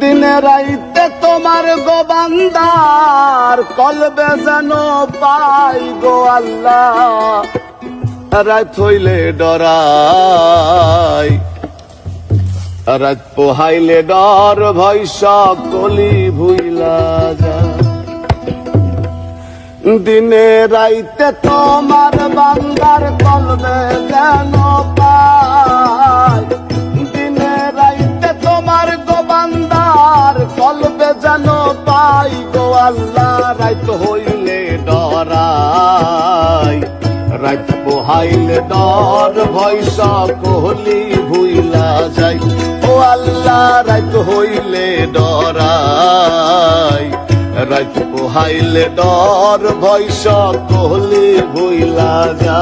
দিনে রাইতে তোমার গোবান্দার কলবে যেন পাই গো আল্লাহ। রাত হইলে ডরাই, রাত পোহাইলে ডর, ভয় সকলি ভুইলা যায়। দিনে রাইতে তোমার বান্দার কলবে যেন পাই পোহাইলে ডর ভয় সকলি ভুইলা যাই। ও আল্লাহ, রাইত হইলে ডরাই। রাত পোহাইলে ডর ভয় সকলি ভুইলা যা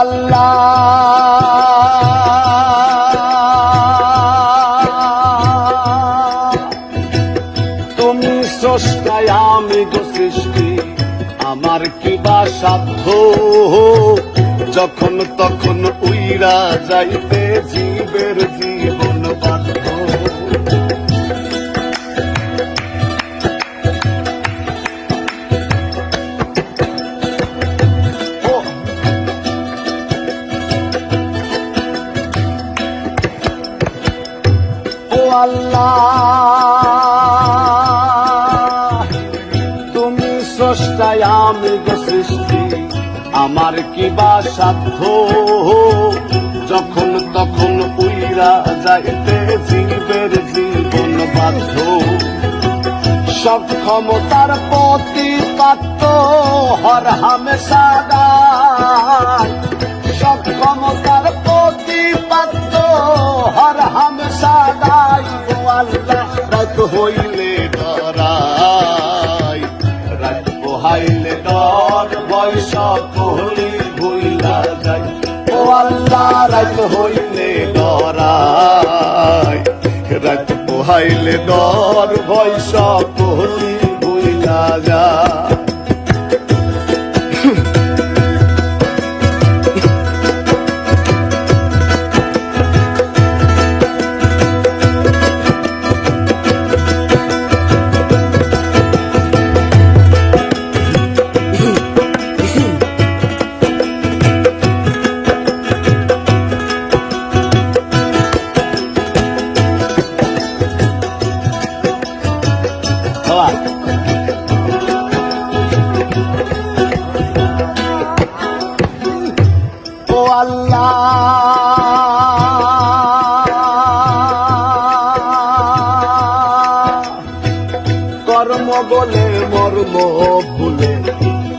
আল্লাহ। তুমি স্রষ্টায় আমি গো সৃষ্টি, আমার কি বা সাধ্য? যখন তখন উইরা যাইতে জীবের জীবন বাধ্য স্রষ্টায় আমি সৃষ্টি। আমার কি বা সাধ্য? যখন তখন উইরা যাইতে জীবের জীবন বাধ্য। সক্ষমতার প্রতিপাত্য হর হামেশা গায় সক্ষমতার প্রতিপাত্য হর হামেশা ও আল্লাহ রাত রাত পোহাইলে ডর ভয় সকলি বুঝা যা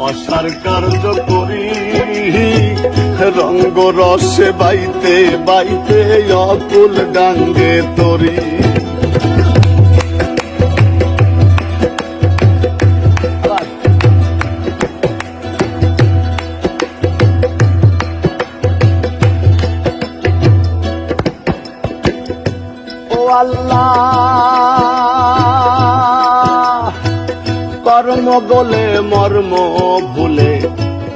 অসার কার্য করি। রঙ্গ রসে বাইতে বাইতে অকুল ডাঙ্গে তরি। আল্লাহ কর্ম বলে মর্ম ভুলে,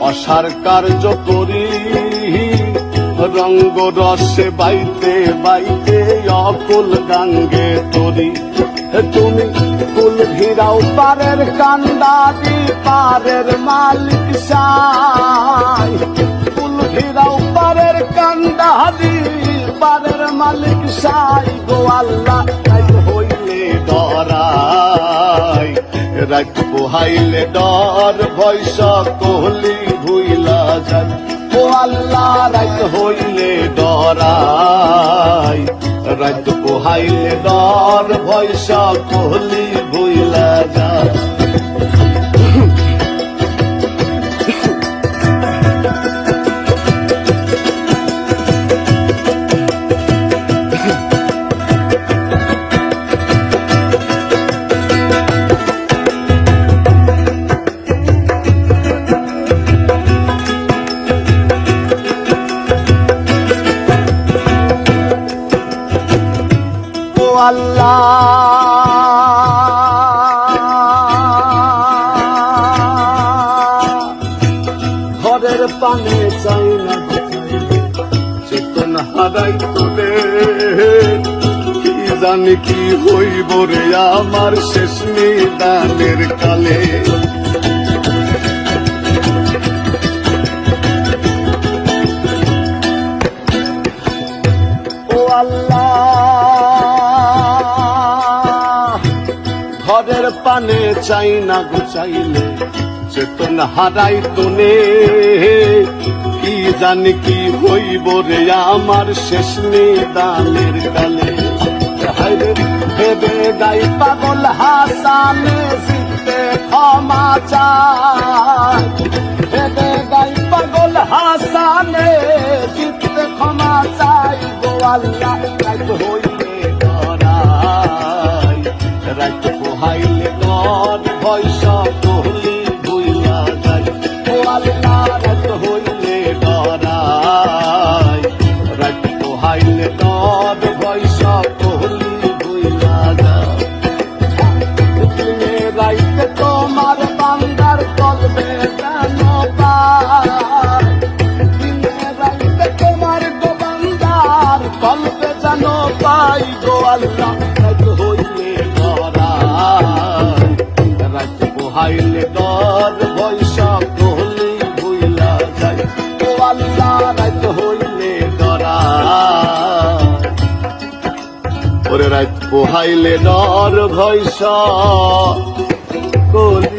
অসার কার্য করি। রঙ্গ রসে বাইতে বাইতে অকুল গাঙ্গে তরি। তুমি কুল ঘিরাও পারের কান্দারি, পারের মালিক সাই কুল ঘিরাও পারের কান্দারি, পারের মালিক সাই গো আল্লাহ হইলে ডরাই। রাত হাইলে ডর ভয়স কোহলি, ভুইলা যান ও আল্লাহ, রাত হইলে ডরাই। রাত পোহাইলে ডর ভয়স কোহলি, ভুইলা যায় আল্লাহ। ঘরের পানে চাই না চেতন হারাই তোলে। জানি কি হইব রে আমার শেষ নিদানের ঘরের পানে চাই না গুচাইলে চেতন হারাই তোনে। কি জানি কি হইব রে আমার শেষ নিদানের কালে ভেবে গাই পাগল হাসানে জিতে ক্ষমা চায় ভেবে গাই পাগল হাসানে জিতে ক্ষমা চাই গো আল্লাহ হইলে ডরাই। রাত পোহাইলে ডর ভয়স রাত পোহাইলে নর ভয়স কোল